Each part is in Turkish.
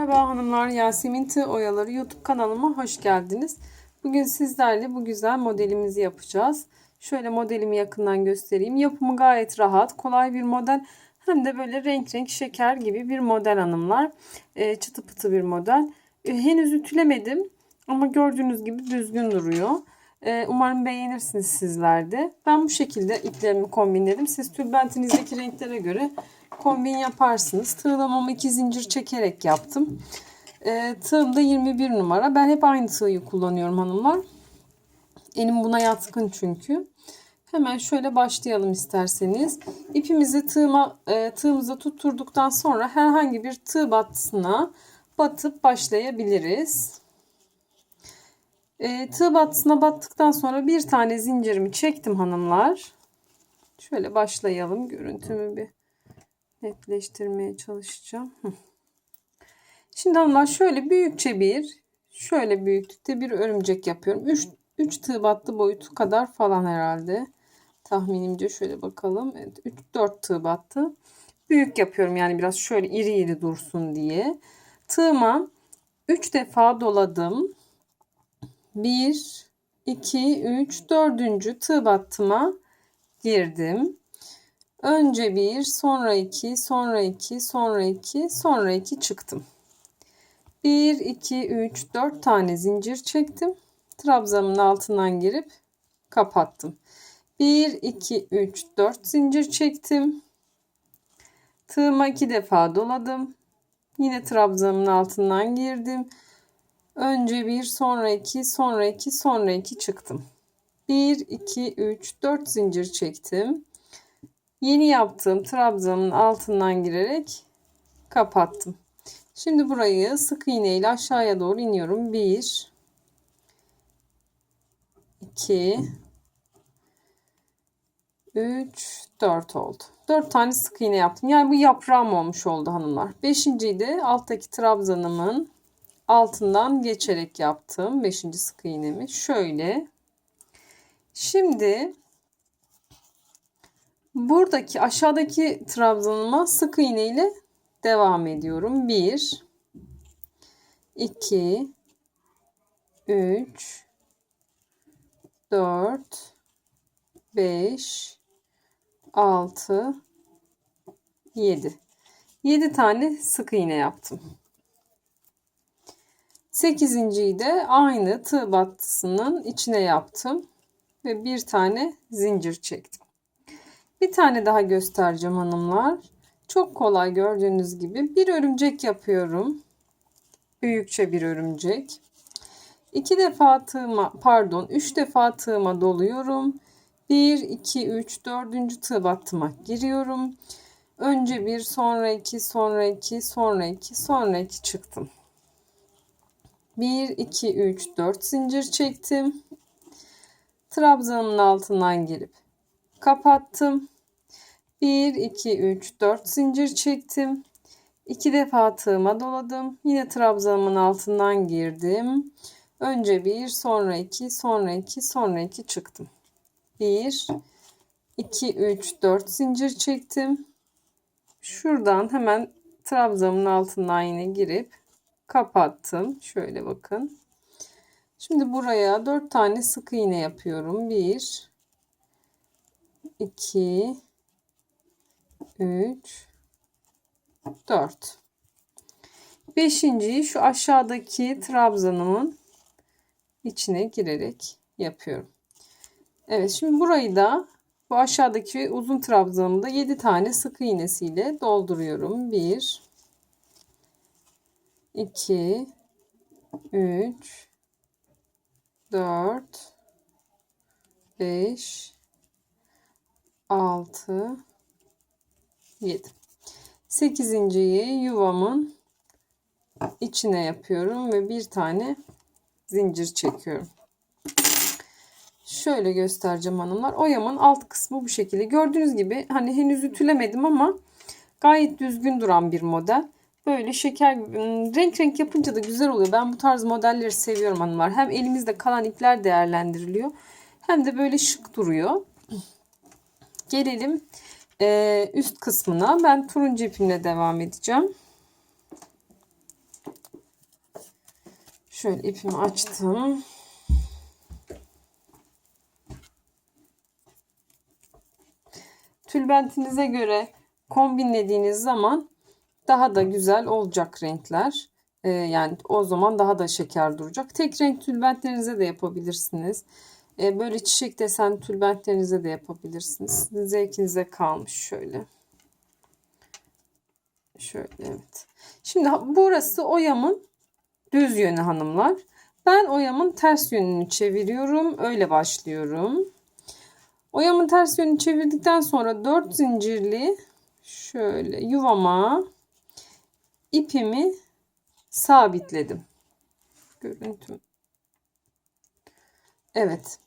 Merhaba hanımlar, Yasemin Tığ Oyaları YouTube kanalıma hoş geldiniz. Bugün sizlerle bu güzel modelimizi yapacağız. Şöyle modelimi yakından göstereyim. Yapımı gayet rahat, kolay bir model. Hem de böyle renk renk şeker gibi bir model hanımlar. E, çıtı pıtı bir model. E, henüz ütülemedim ama gördüğünüz gibi düzgün duruyor. E, umarım beğenirsiniz sizler de. Ben bu şekilde iplerimi kombinledim. Siz tülbentinizdeki renklere göre kombin yaparsınız. Tığlamamı iki zincir çekerek yaptım. E, tığım da 21 numara. Ben hep aynı tığı kullanıyorum hanımlar. Elim buna yatkın çünkü. Hemen şöyle başlayalım isterseniz. İpimizi tığıma, e, tığımıza tutturduktan sonra herhangi bir tığ battısına batıp başlayabiliriz. E, tığ battısına battıktan sonra bir tane zincirimi çektim hanımlar. Şöyle başlayalım. Görüntümü bir netleştirmeye çalışacağım. Şimdi hanımlar şöyle büyükçe bir şöyle büyüklükte bir örümcek yapıyorum. 3 3 tığ battı boyutu kadar falan herhalde. Tahminimce şöyle bakalım. Evet 3 4 tığ battı. Büyük yapıyorum yani biraz şöyle iri iri dursun diye. Tığıma 3 defa doladım. 1 2 3 4. tığ battıma girdim. Önce bir, sonra iki, sonra iki, sonra iki, sonra iki çıktım. Bir, iki, üç, dört tane zincir çektim. Trabzanın altından girip kapattım. Bir, iki, üç, dört zincir çektim. Tığıma iki defa doladım. Yine trabzanın altından girdim. Önce bir, sonra iki, sonra iki, sonra iki çıktım. Bir, iki, üç, dört zincir çektim. Yeni yaptığım trabzanın altından girerek kapattım. Şimdi burayı sık iğne ile aşağıya doğru iniyorum. 1 2 3 4 oldu. 4 tane sık iğne yaptım. Yani bu yaprağım olmuş oldu hanımlar. Beşinciyi de alttaki trabzanımın altından geçerek yaptım. Beşinci sık iğnemi. Şöyle. Şimdi Buradaki aşağıdaki trabzanıma sık iğne ile devam ediyorum. 1 2 3 4 5 6 7 7 tane sık iğne yaptım. 8.yi de aynı tığ battısının içine yaptım ve bir tane zincir çektim. Bir tane daha göstereceğim hanımlar. Çok kolay gördüğünüz gibi bir örümcek yapıyorum. Büyükçe bir örümcek. İki defa tığıma pardon üç defa tığıma doluyorum. 1, 2, 3, 4. tığ battıma giriyorum. Önce bir, sonra iki, sonra iki, sonra iki, sonra iki çıktım. 1, 2, 3, 4 zincir çektim. Trabzanın altından girip kapattım. 1 2 3 4 zincir çektim. 2 defa tığıma doladım. Yine trabzanımın altından girdim. Önce 1, sonra 2, sonra 2, sonra 2 çıktım. 1 2 3 4 zincir çektim. Şuradan hemen trabzanın altından yine girip kapattım. Şöyle bakın. Şimdi buraya 4 tane sık iğne yapıyorum. 1 2 3 4 Beşinciyi şu aşağıdaki trabzanımın içine girerek yapıyorum. Evet şimdi burayı da bu aşağıdaki uzun trabzanımda 7 tane sık iğnesiyle dolduruyorum. 1 2 3 4 5 6 7 8.yi yuvamın içine yapıyorum ve bir tane zincir çekiyorum. Şöyle göstereceğim hanımlar. Oyamın alt kısmı bu şekilde. Gördüğünüz gibi hani henüz ütülemedim ama gayet düzgün duran bir model. Böyle şeker renk renk yapınca da güzel oluyor. Ben bu tarz modelleri seviyorum hanımlar. Hem elimizde kalan ipler değerlendiriliyor. Hem de böyle şık duruyor. Gelelim e, üst kısmına. Ben turuncu ipimle devam edeceğim. Şöyle ipimi açtım. Tülbentinize göre kombinlediğiniz zaman daha da güzel olacak renkler. Ee, yani o zaman daha da şeker duracak. Tek renk tülbentlerinize de yapabilirsiniz. Ee, böyle çiçek desen tülbentlerinize de yapabilirsiniz. Sizin zevkinize kalmış şöyle. Şöyle evet. Şimdi burası oyamın düz yönü hanımlar. Ben oyamın ters yönünü çeviriyorum. Öyle başlıyorum. Oyamın ters yönünü çevirdikten sonra 4 zincirli şöyle yuvama ipimi sabitledim. Görüntüm. Evet.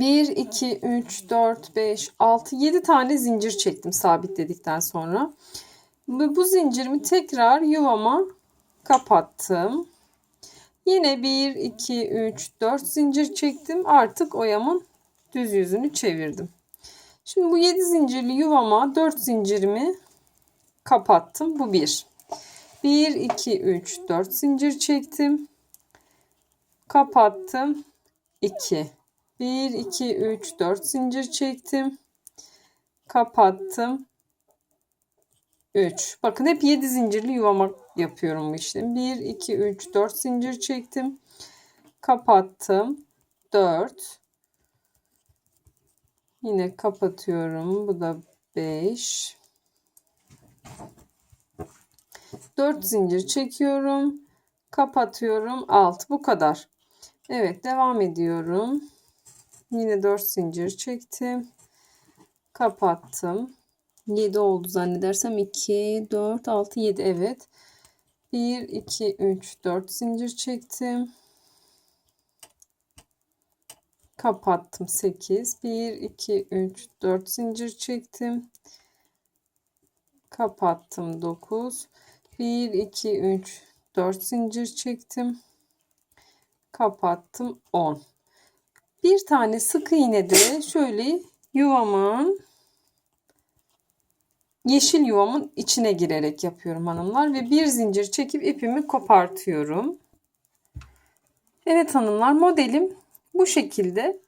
1, 2, 3, 4, 5, 6, 7 tane zincir çektim sabitledikten sonra. Ve bu zincirimi tekrar yuvama kapattım. Yine 1, 2, 3, 4 zincir çektim. Artık oyamın düz yüzünü çevirdim. Şimdi bu 7 zincirli yuvama 4 zincirimi kapattım. Bu 1. 1, 2, 3, 4 zincir çektim. Kapattım. 2. 1, 2, 3, 4 zincir çektim. Kapattım. 3. Bakın hep 7 zincirli yuvama yapıyorum bu işlemi. 1, 2, 3, 4 zincir çektim. Kapattım. 4. Yine kapatıyorum. Bu da 5. 4 zincir çekiyorum. Kapatıyorum. 6. Bu kadar. Evet devam ediyorum. Yine 4 zincir çektim. Kapattım. 7 oldu zannedersem. 2, 4, 6, 7. Evet. 1, 2, 3, 4 zincir çektim. Kapattım. 8. 1, 2, 3, 4 zincir çektim. Kapattım. 9. 1, 2, 3, 4 zincir çektim. Kapattım. 10. Bir tane sık iğne de şöyle yuvamın yeşil yuvamın içine girerek yapıyorum hanımlar ve bir zincir çekip ipimi kopartıyorum. Evet hanımlar modelim bu şekilde.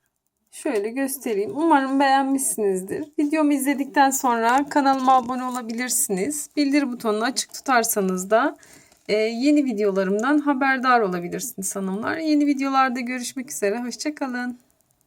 Şöyle göstereyim. Umarım beğenmişsinizdir. Videomu izledikten sonra kanalıma abone olabilirsiniz. Bildir butonunu açık tutarsanız da e, yeni videolarımdan haberdar olabilirsiniz hanımlar. Yeni videolarda görüşmek üzere. Hoşçakalın.